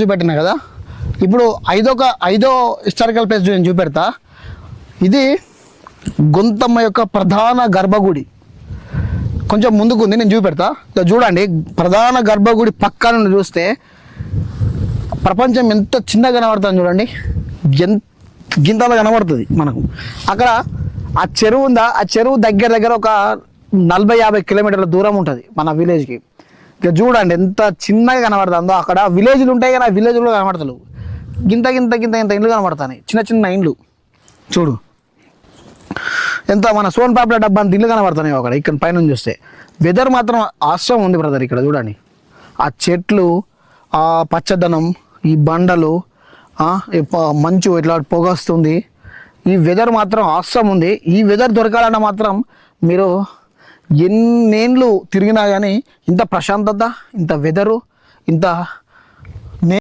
చూపెట్టినా కదా? ఇప్పుడు ఐదొక ఐదో హిస్టారికల్ ప్లేస్ నేను చూపెడతా. ఇది గొంతమ్మ యొక్క ప్రధాన గర్భగుడి. కొంచెం ముందుకుంది నేను చూపెడతా. చూడండి ప్రధాన గర్భగుడి పక్కన చూస్తే ప్రపంచం ఎంత చిన్నగా కనబడుతుంది చూడండి. ఎంత గింతలో కనబడుతుంది మనకు. అక్కడ ఆ చెరువు ఉందా? ఆ చెరువు దగ్గర దగ్గర ఒక నలభై యాభై కిలోమీటర్ల దూరం ఉంటుంది మన విలేజ్కి ఇక చూడండి ఎంత చిన్నగా కనబడుతుందో అక్కడ విలేజ్లు ఉంటాయి కానీ ఆ విలేజ్లో కనబడతలేవు. గింత గింత గింత గింత ఇండ్లు కనబడతాయి చిన్న చిన్న ఇండ్లు. చూడు. ఎంత మన సోన్ పాపల డబ్బా అంత ఇల్లు కనబడుతున్నాయి అక్కడ ఇక్కడ పైన చూస్తే. వెదర్ మాత్రం ఆశ్రమం ఉంది బ్రదర్ ఇక్కడ చూడండి. ఆ చెట్లు ఆ పచ్చదనం ఈ బండలు మంచు ఇట్లా పొగ వస్తుంది ఈ వెదర్ మాత్రం ఆశ్రమం ఉంది. ఈ వెదర్ దొరకాలన్న మాత్రం మీరు ఎన్నేళ్ళు తిరిగినా కానీ ఇంత ప్రశాంతత ఇంత వెదరు ఇంత